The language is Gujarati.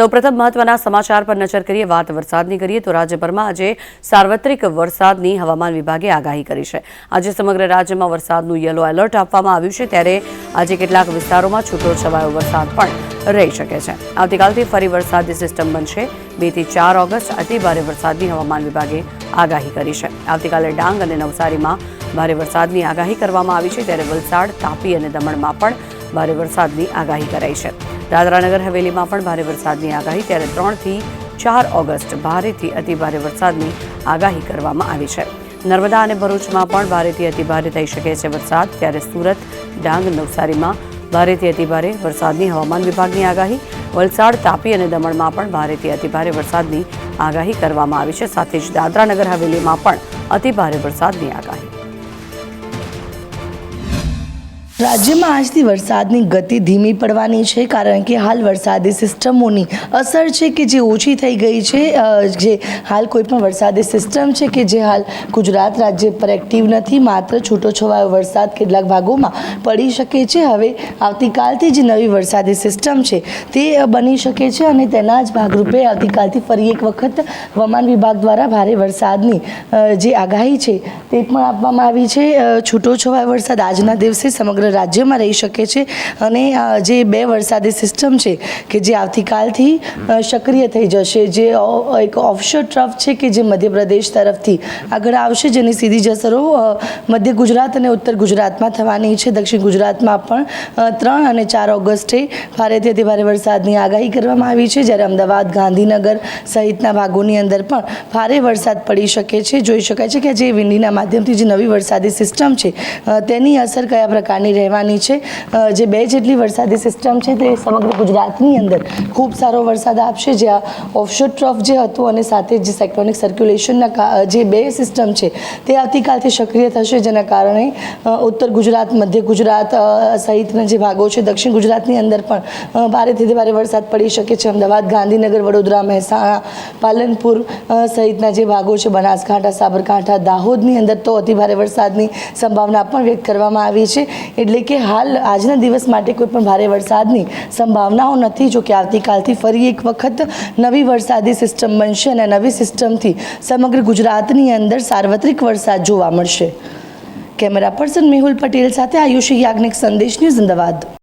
સૌપ્રથમ મહત્વના સમાચાર પર નજર કરીએ, વાત વરસાદની કરીએ, તો રાજ્યભરમાં આજે સાર્વત્રિક વરસાદની હવામાન વિભાગે આગાહી કરી છે. આજે સમગ્ર રાજ્યમાં વરસાદનું યલો એલર્ટ આપવામાં આવ્યું છે. ત્યારે આજે કેટલાક વિસ્તારોમાં છૂટો છવાયો વરસાદ પણ રહી શકે છે. આવતીકાલથી ફરી વરસાદની સિસ્ટમ બનશે. બેથી ચાર ઓગસ્ટ અતિભારે વરસાદની હવામાન વિભાગે આગાહી કરી છે. આવતીકાલે ડાંગ અને નવસારીમાં ભારે વરસાદની આગાહી કરવામાં આવી છે. ત્યારે વલસાડ, તાપી અને દમણમાં પણ ભારે વરસાદની આગાહી કરાઈ છે. દાદરાનગર હવેલીમાં પણ ભારે વરસાદની આગાહી ત્યારે ત્રણથી ચાર ઓગસ્ટ ભારેથી અતિભારે વરસાદની આગાહી કરવામાં આવી છે. નર્મદા અને ભરૂચમાં પણ ભારેથી અતિભારે થઈ શકે છે વરસાદ. ત્યારે સુરત, ડાંગ, નવસારીમાં ભારેથી અતિભારે વરસાદની હવામાન વિભાગની આગાહી. વલસાડ, તાપી અને દમણમાં પણ ભારેથી અતિભારે વરસાદની આગાહી કરવામાં આવી છે. સાથે જ દાદરાનગર હવેલીમાં પણ અતિભારે વરસાદની આગાહી. રાજ્યમાં આજથી વરસાદની ગતિ ધીમી પડવાની છે, કારણ કે હાલ વરસાદી સિસ્ટમોની અસર છે કે જે ઓછી થઈ ગઈ છે જે હાલ કોઈ પણ વરસાદી સિસ્ટમ છે કે જે હાલ ગુજરાત રાજ્ય પર એક્ટિવ નથી, માત્ર છૂટોછવાયો વરસાદ કેટલાક ભાગોમાં પડી શકે છે. હવે આવતીકાલથી જે નવી વરસાદી સિસ્ટમ છે તે બની શકે છે અને તેના જ ભાગરૂપે આવતીકાલથી ફરી એક વખત હવામાન વિભાગ દ્વારા ભારે વરસાદની જે આગાહી છે તે પણ આપવામાં આવી છે. છૂટોછવાયો વરસાદ આજના દિવસે સમગ્ર રાજ્યમાં રહી શકે છે અને જે બે વરસાદી સિસ્ટમ છે કે જે આવતીકાલથી સક્રિય થઈ જશે, જે એક ઓફશોર ટ્રફ છે કે જે મધ્યપ્રદેશ તરફથી આગળ આવશે, જેની સીધી જ અસરો મધ્ય ગુજરાત અને ઉત્તર ગુજરાતમાં થવાની છે. દક્ષિણ ગુજરાતમાં પણ ત્રણ અને ચાર ઓગસ્ટે ભારેથી અતિભારે વરસાદની આગાહી કરવામાં આવી છે. જ્યારે અમદાવાદ, ગાંધીનગર સહિતના ભાગોની અંદર પણ ભારે વરસાદ પડી શકે છે. જોઈ શકાય છે કે જે વિંડીના માધ્યમથી જે નવી વરસાદી સિસ્ટમ છે તેની અસર કયા પ્રકારની રહેવાની છે? જે બે જેટલી વરસાદી સિસ્ટમ છે તે સમગ્ર ગુજરાતની અંદર ખૂબ સારો વરસાદ આપશે. જ્યાં ઓફશોર ટ્રફ જે હતું અને સાથે જ જે સેક્ટોનિક સર્ક્યુલેશનના જે બે સિસ્ટમ છે તે આવતીકાલથી સક્રિય થશે. જેના કારણે ઉત્તર ગુજરાત, મધ્ય ગુજરાત અ, સહિતના જે ભાગો છે દક્ષિણ ગુજરાતની અંદર પણ ભારેથી ભારે વરસાદ પડી શકે છે. અમદાવાદ ગાંધીનગર વડોદરા મહેસાણા પાલનપુર સહિતના જે ભાગો છે બનાસકાંઠા સાબરકાંઠા દાહોદની અંદર તો અતિભારે વરસાદની સંભાવના પણ વ્યક્ત કરવામાં આવી છે. એટલે કે હાલ આજના દિવસ માટે કોઈ પણ ભારે વરસાદની સંભાવનાઓ નથી જો કે આવતીકાલથી ફરી એક વખત નવી વરસાદી સિસ્ટમ બનશે અને નવી સિસ્ટમથી સમગ્ર ગુજરાતની અંદર સાર્વત્રિક વરસાદ જોવા મળશે. કેમેરા પર્સન મેહુલ પટેલ સાથે આયુષી યાજ્ઞિક સંદેશ ન્યૂઝ અમદાવાદ.